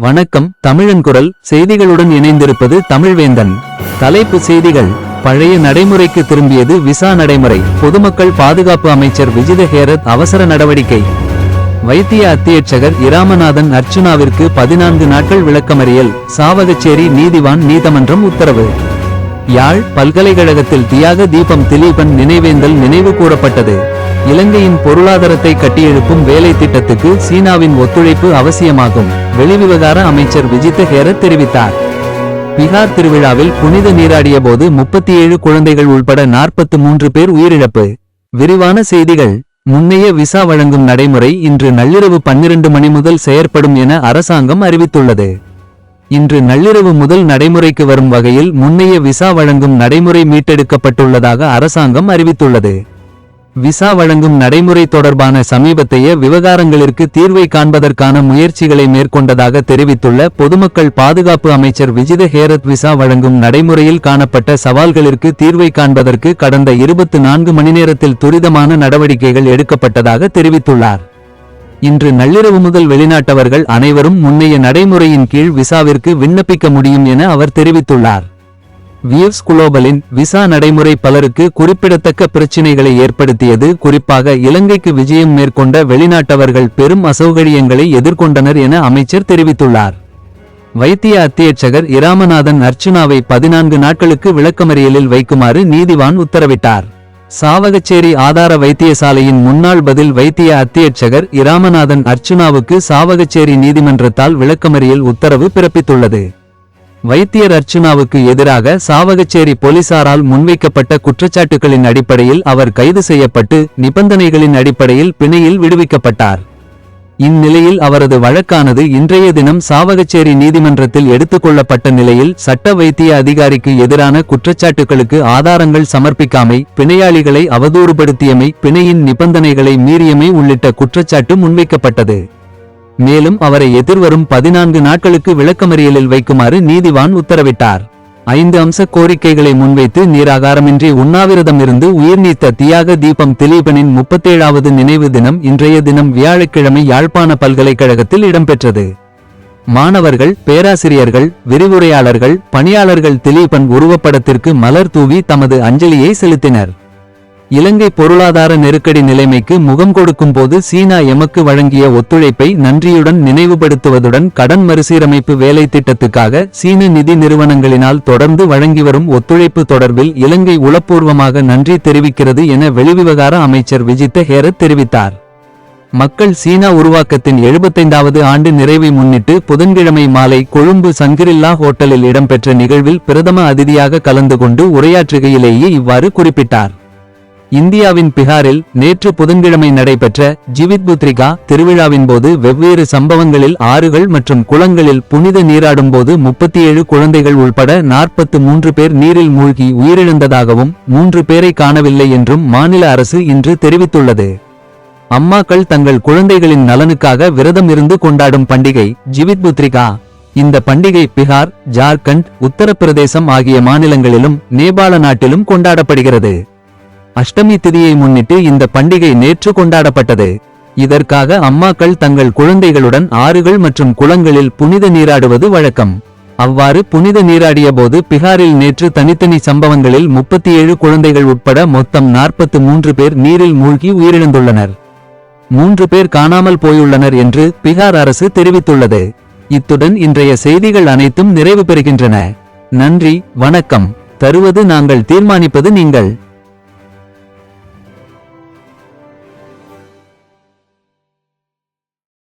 வணக்கம் தமிழன் குரல். செய்திகளுடன் இணைந்திருப்பது தமிழ்வேந்தன். தலைப்பு செய்திகள். பழைய நடைமுறைக்கு திரும்பியது விசா நடைமுறை. பொதுமக்கள் பாதுகாப்பு அமைச்சர் விஜித ஹேரத் அவசர நடவடிக்கை. வைத்திய அத்தியட்சகர் இராமநாதன் அர்ச்சுனாவிற்கு பதினான்கு நாட்கள் விளக்கமறியல். சாவகச்சேரி நீதிவான் நீதிமன்றம் உத்தரவு. யாழ் பல்கலைக்கழகத்தில் தியாக தீபம் திலீபன் நினைவேந்தல் நினைவு கூறப்பட்டது. இலங்கையின் பொருளாதாரத்தை கட்டியெழுப்பும் வேலை திட்டத்துக்கு சீனாவின் ஒத்துழைப்பு அவசியமாகும் வெளிவிவகார அமைச்சர் விஜித்த ஹேரத் தெரிவித்தார். பீகார் திருவிழாவில் புனித நீராடிய போது முப்பத்தி ஏழு குழந்தைகள் உள்பட நாற்பத்து மூன்று பேர் உயிரிழப்பு. விரிவான செய்திகள் முன்னைய விசா வழங்கும் நடைமுறை இன்று நள்ளிரவு பன்னிரண்டு மணி முதல் செயற்படும் என அரசாங்கம் அறிவித்துள்ளது. இன்று நள்ளிரவு முதல் நடைமுறைக்கு வரும் வகையில் முன்னைய விசா வழங்கும் நடைமுறை மீட்டெடுக்கப்பட்டுள்ளதாக அரசாங்கம் அறிவித்துள்ளது. விசா வழங்கும் நடைமுறை தொடர்பான சமீபத்தைய விவகாரங்களிற்கு தீர்வை காண்பதற்கான முயற்சிகளை மேற்கொண்டதாக தெரிவித்துள்ள பொதுமக்கள் பாதுகாப்பு அமைச்சர் விஜித ஹேரத் விசா வழங்கும் நடைமுறையில் காணப்பட்ட சவால்களிற்கு தீர்வை காண்பதற்கு கடந்த இருபத்து நான்கு மணி நேரத்தில் துரிதமான நடவடிக்கைகள் எடுக்கப்பட்டதாக தெரிவித்துள்ளார். இன்று நள்ளிரவு முதல் வெளிநாட்டவர்கள் அனைவரும் முன்னைய நடைமுறையின் கீழ் விசாவிற்கு விண்ணப்பிக்க முடியும் என அவர் தெரிவித்துள்ளார். வியூஸ் குளோபலின் விசா நடைமுறை பலருக்கு குறிப்பிடத்தக்க பிரச்சினைகளை ஏற்படுத்தியது. குறிப்பாக இலங்கைக்கு விஜயம் மேற்கொண்ட வெளிநாட்டவர்கள் பெரும் அசௌகரியங்களை எதிர்கொண்டனர் என அமைச்சர் தெரிவித்துள்ளார். வைத்திய அத்தியட்சகர் இராமநாதன் அர்ச்சுனாவை பதினான்கு நாட்களுக்கு விளக்கமறியலில் வைக்குமாறு நீதிவான் உத்தரவிட்டார். சாவகச்சேரி ஆதார வைத்தியசாலையின் முன்னாள் பதில் வைத்திய அத்தியட்சகர் இராமநாதன் அர்ச்சுனாவுக்கு சாவகச்சேரி நீதிமன்றத்தால் விளக்கமறியல் உத்தரவு பிறப்பித்துள்ளது. வைத்தியர் அர்ச்சுனாவுக்கு எதிராக சாவகச்சேரி போலீசாரால் முன்வைக்கப்பட்ட குற்றச்சாட்டுகளின் அடிப்படையில் அவர் கைது செய்யப்பட்டு நிபந்தனைகளின் அடிப்படையில் பிணையில் விடுவிக்கப்பட்டார். இந்நிலையில் அவரது வழக்கானது இன்றைய தினம் சாவகச்சேரி நீதிமன்றத்தில் எடுத்துக்கொள்ளப்பட்ட நிலையில் சட்ட வைத்திய அதிகாரிக்கு எதிரான குற்றச்சாட்டுகளுக்கு ஆதாரங்கள் சமர்ப்பிக்காமை பிணையாளிகளை அவதூறுபடுத்தியமை பிணையின் நிபந்தனைகளை மீறியமை உள்ளிட்ட குற்றச்சாட்டு முன்வைக்கப்பட்டது. மேலும் அவரை எதிர்வரும் பதினான்கு நாட்களுக்கு விளக்கமறியலில் வைக்குமாறு நீதிவான் உத்தரவிட்டார். ஐந்து அம்ச கோரிக்கைகளை முன்வைத்து நீராகாரமின்றி உண்ணாவிரதம் இருந்து உயிர் நீத்த தியாக தீபம் திலீபனின் முப்பத்தேழாவது நினைவு தினம் இன்றைய தினம் வியாழக்கிழமை யாழ்ப்பாண பல்கலைக்கழகத்தில் இடம்பெற்றது. மாணவர்கள் பேராசிரியர்கள் விரிவுரையாளர்கள் பணியாளர்கள் திலீபன் உருவப்படத்திற்கு மலர் தூவி தமது அஞ்சலியை செலுத்தினர். இலங்கை பொருளாதார நெருக்கடி நிலைமைக்கு முகம் கொடுக்கும் போது சீனா எமக்கு வழங்கிய ஒத்துழைப்பை நன்றியுடன் நினைவுபடுத்துவதுடன் கடன் மறுசீரமைப்பு வேலை திட்டத்துக்காக சீன நிதி நிறுவனங்களினால் தொடர்ந்து வழங்கி வரும் ஒத்துழைப்பு தொடர்பில் இலங்கை உளப்பூர்வமாக நன்றி தெரிவிக்கிறது என வெளிவிவகார அமைச்சர் விஜித்த ஹேரத் தெரிவித்தார். மக்கள் சீனா உருவாக்கத்தின் எழுபத்தைந்தாவது ஆண்டு நிறைவை முன்னிட்டு புதன்கிழமை மாலை கொழும்பு சங்கிரில்லா ஹோட்டலில் இடம்பெற்ற நிகழ்வில் பிரதம அதிதியாக கலந்து கொண்டு உரையாற்றுகையிலேயே இவ்வாறு குறிப்பிட்டார். இந்தியாவின் பிகாரில் நேற்று புதன்கிழமை நடைபெற்ற ஜிவித் புத்ரிகா திருவிழாவின் போது வெவ்வேறு சம்பவங்களில் ஆறுகள் மற்றும் குளங்களில் புனித நீராடும் போது முப்பத்தி ஏழு குழந்தைகள் உள்பட நாற்பத்து மூன்று பேர் நீரில் மூழ்கி உயிரிழந்ததாகவும் மூன்று பேரை காணவில்லை என்றும் மாநில அரசு இன்று தெரிவித்துள்ளது. அம்மாக்கள் தங்கள் குழந்தைகளின் நலனுக்காக விரதம் இருந்து கொண்டாடும் பண்டிகை ஜிவித் புத்ரிகா. இந்த பண்டிகை பிகார் ஜார்க்கண்ட் உத்தரப்பிரதேசம் ஆகிய மாநிலங்களிலும் நேபாள நாட்டிலும் கொண்டாடப்படுகிறது. அஷ்டமி திதியை முன்னிட்டு இந்த பண்டிகை நேற்று கொண்டாடப்பட்டது. இதற்காக அம்மாக்கள் தங்கள் குழந்தைகளுடன் ஆறுகள் மற்றும் குளங்களில் புனித நீராடுவது வழக்கம். அவ்வாறு புனித நீராடிய போது பிகாரில் நேற்று தனித்தனி சம்பவங்களில் முப்பத்தி ஏழு குழந்தைகள் உட்பட மொத்தம் நாற்பத்து மூன்று பேர் நீரில் மூழ்கி உயிரிழந்துள்ளனர். மூன்று பேர் காணாமல் போயுள்ளனர் என்று பிகார் அரசு தெரிவித்துள்ளது. இத்துடன் இன்றைய செய்திகள் அனைத்தும் நிறைவு பெறுகின்றன. நன்றி வணக்கம். தருவது நாங்கள் தீர்மானிப்பது நீங்கள்.